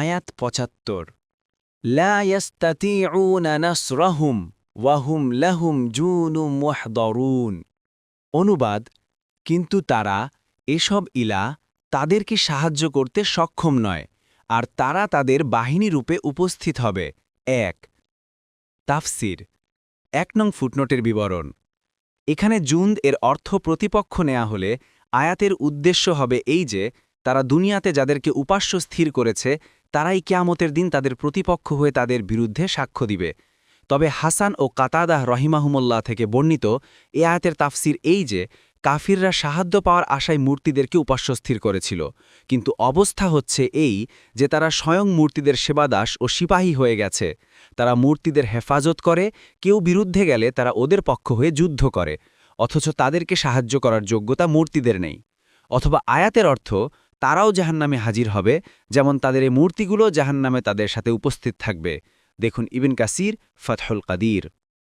আয়াত পঁচাত্তর। লা ইয়াস্তাতিউনা নাসরাহুম ওয়াহুম লাহুম জুনুম মুহদরুন। অনুবাদ, কিন্তু তারা এসব ইলা তাদেরকে সাহায্য করতে সক্ষম নয়, আর তারা তাদের বাহিনী রূপে উপস্থিত হবে। এক, তাফসির, এক নং ফুটনোটের বিবরণ। এখানে জুন্দ এর অর্থ প্রতিপক্ষ নেয়া হলে আয়াতের উদ্দেশ্য হবে এই যে, তারা দুনিয়াতে যাদেরকে উপাস্য স্থির করেছে তারাই কেয়ামতের দিন তাদের প্রতিপক্ষ হয়ে তাদের বিরুদ্ধে সাক্ষ্য দিবে। তবে হাসান ও কাতাদাহ রহিমাহুমুল্লাহ থেকে বর্ণিত এ আয়াতের তাফসির এই যে, কাফিররা সাহায্য পাওয়ার আশায় মূর্তিদেরকে উপাস্য স্থির করেছিল। কিন্তু অবস্থা হচ্ছে এই যে, তারা স্বয়ং মূর্তিদের সেবাদাস ও সিপাহী হয়ে গেছে। তারা মূর্তিদের হেফাজত করে, কেউ বিরুদ্ধে গেলে তারা ওদের পক্ষ হয়ে যুদ্ধ করে। অথচ তাদেরকে সাহায্য করার যোগ্যতা মূর্তিদের নেই। অথবা আয়াতের অর্থ তারাও জাহান্নামে হাজির হবে, যেমন তাদের এই মূর্তিগুলো জাহান্নামে তাদের সাথে উপস্থিত থাকবে। দেখুন ইবিন কাসির, ফতহুল কাদির।